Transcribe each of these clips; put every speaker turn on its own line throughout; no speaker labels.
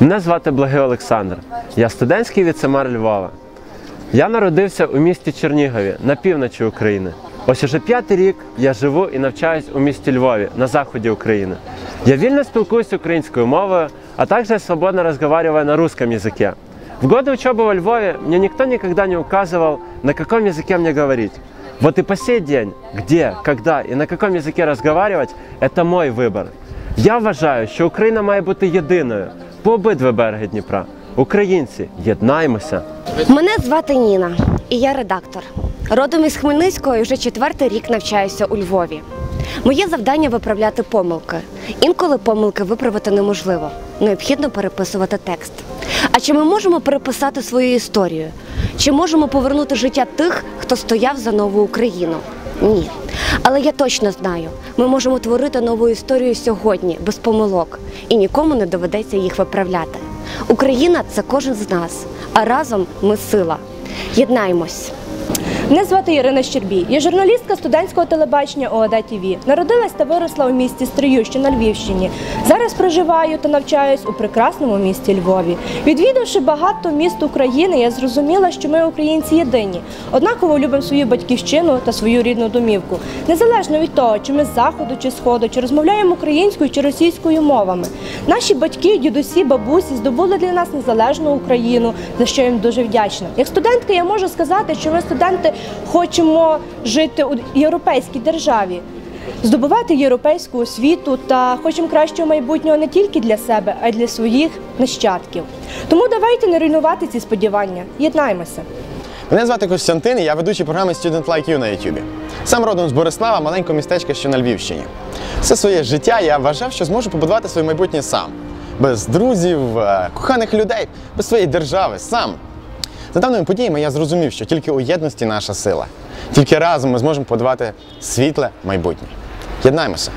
Мене звати Благий Олександр. Я студентський віцемер Львова. Я народився у місті Чернігові на півночі України. Ось уже п'ятий рік я живу і навчаюсь у місті Львові на заході України. Я вільно спілкуюся українською мовою, а также свободно разговариваю на русском языке. В годы учебы во Львове мне никто никогда не указывал, на каком языке мне говорить. Вот и по сей день, где, когда и на каком языке разговаривать – это мой вибір. Я вважаю, що Україна має бути єдиною по обидва береги Дніпра. Українці, єднаймося!
Мене звати Ніна, і я редактор. Родом із Хмельницького і вже четвертий рік навчаюся у Львові. Моє завдання виправляти помилки. Інколи помилки виправити неможливо. Необхідно переписувати текст. А чи ми можемо переписати свою історію? Чи можемо повернути життя тих, хто стояв за нову Україну? Ні. Але я точно знаю, ми можемо творити нову історію сьогодні без помилок, і нікому не доведеться їх виправляти. Україна це кожен з нас, а разом ми сила. Єднаймось.
Мене звати Ірина Щербій. Я журналістка студентського телебачення ОАД ТВ. Народилась та виросла у місті Стрию, що на Львівщині. Зараз проживаю та навчаюсь у прекрасному місті Львові. Відвідавши багато міст України, я зрозуміла, що ми, українці, єдині. Однаково любимо свою батьківщину та свою рідну домівку, незалежно від того, чи ми з заходу чи сходу, чи розмовляємо українською чи російською мовами. Наші батьки, дідусі, бабусі здобули для нас незалежну Україну, за що їм дуже вдячна. Як студентка, я можу сказати, що ми студенти хочемо жити у європейській державі. Здобувати європейську освіту та хочемо кращого майбутнього не тільки для себе, а й для своїх нащадків. Тому давайте не руйнувати ці сподівання. Єднаймося.
Мене звати Костянтин, і я ведучий програми Student Like You на YouTube. Сам родом з Борислава, маленького містечка, що на Львівщині. Все своє життя я вважав, що зможу побудувати своє майбутнє сам. Без друзів, е, коханих людей, без своєї держави, сам. За даними подіями я зрозумів, що тільки у єдності наша сила. Тільки разом ми зможемо подавати світле майбутнє. Єднаймося!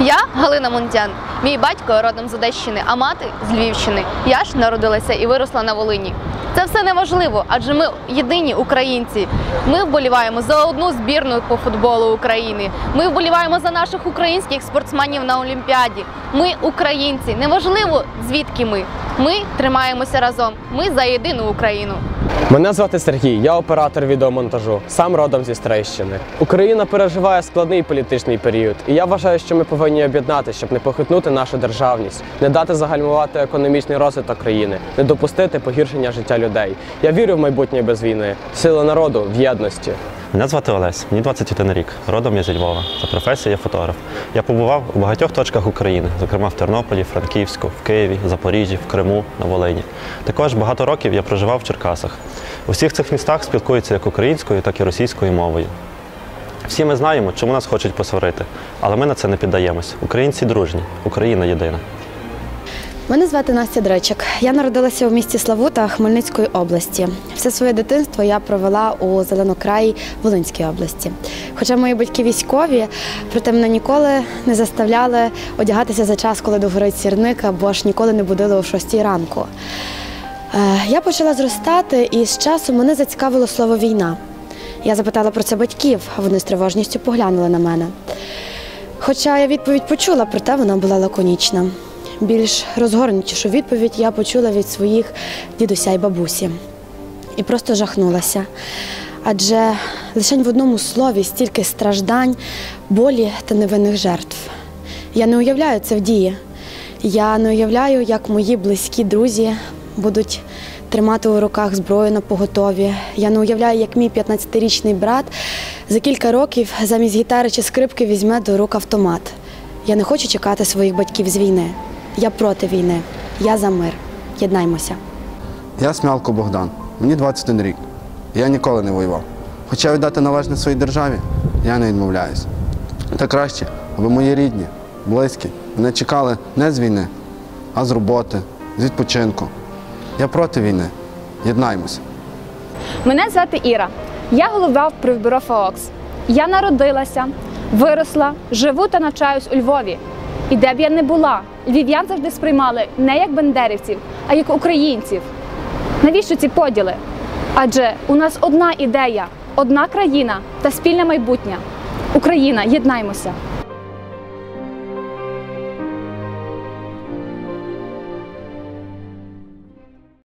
Я Галина Мунтян. Мій батько родом з Одещини, а мати з Львівщини. Я ж народилася і виросла на Волині. Це все неважливо, адже ми єдині українці. Ми вболіваємо за одну збірну по футболу України. Ми вболіваємо за наших українських спортсменів на Олімпіаді. Ми українці. Неважливо звідки ми. Ми тримаємося разом. Ми за єдину Україну.
Мене звати Сергій, я оператор відеомонтажу, сам родом зі Стрейщини. Україна переживає складний політичний період, і я вважаю, що ми повинні об'єднатися, щоб не похитнути нашу державність, не дати загальмувати економічний розвиток країни, не допустити погіршення життя людей. Я вірю в майбутнє без війни, сила народу в єдності.
Мене звати Олесь, мені 21 рік. Родом я зі Львова. За професією я фотограф. Я побував у багатьох точках України, зокрема в Тернополі, Франківську, в Києві, Запоріжжі, в Криму, на Волині. Також багато років я проживав в Черкасах. У всіх цих містах спілкуються як українською, так і російською мовою. Всі ми знаємо, чому нас хочуть посварити, але ми на це не піддаємось. Українці дружні, Україна єдина.
Мене звати Настя Дречик. Я народилася у місті Славута Хмельницької області. Все своє дитинство я провела у Зеленокраї Волинської області. Хоча мої батьки військові, проте мене ніколи не заставляли одягатися за час, коли догорить сірник, або ж ніколи не будили о 6 ранку. Е, Я почала зростати, і з часом мене зацікавило слово війна. Я запитала про це батьків, вони з тривожністю поглянули на мене. Хоча я відповідь почула, проте вона була лаконічна. Більш розгорнутішу відповідь я почула від своїх дідуся й бабусі. І просто жахнулася. Адже лише в одному слові стільки страждань, болі та невинних жертв. Я не уявляю це в дії. Я не уявляю, як мої близькі друзі будуть тримати у руках зброю на поготові. Я не уявляю, як мій 15-річний брат за кілька років замість гітари чи скрипки візьме до рук автомат. Я не хочу чекати своїх батьків з війни. Я проти війни. Я за мир. Єднаймося.
Я Смялко Богдан, мені 21 рік. Я ніколи не воював. Хоча віддати належне своїй державі, я не відмовляюсь. Та краще, аби мої рідні, близькі мене чекали не з війни, а з роботи, з відпочинку. Я проти війни. Єднаймося.
Мене звати Іра. Я голова в бюро ФОКС. Я народилася, виросла, живу та навчаюсь у Львові. І де б я не була, львів'ян завжди сприймали не як бандерівців, а як українців. Навіщо ці поділи? Адже у нас одна ідея, одна країна та спільне майбутнє. Україна, єднаймося!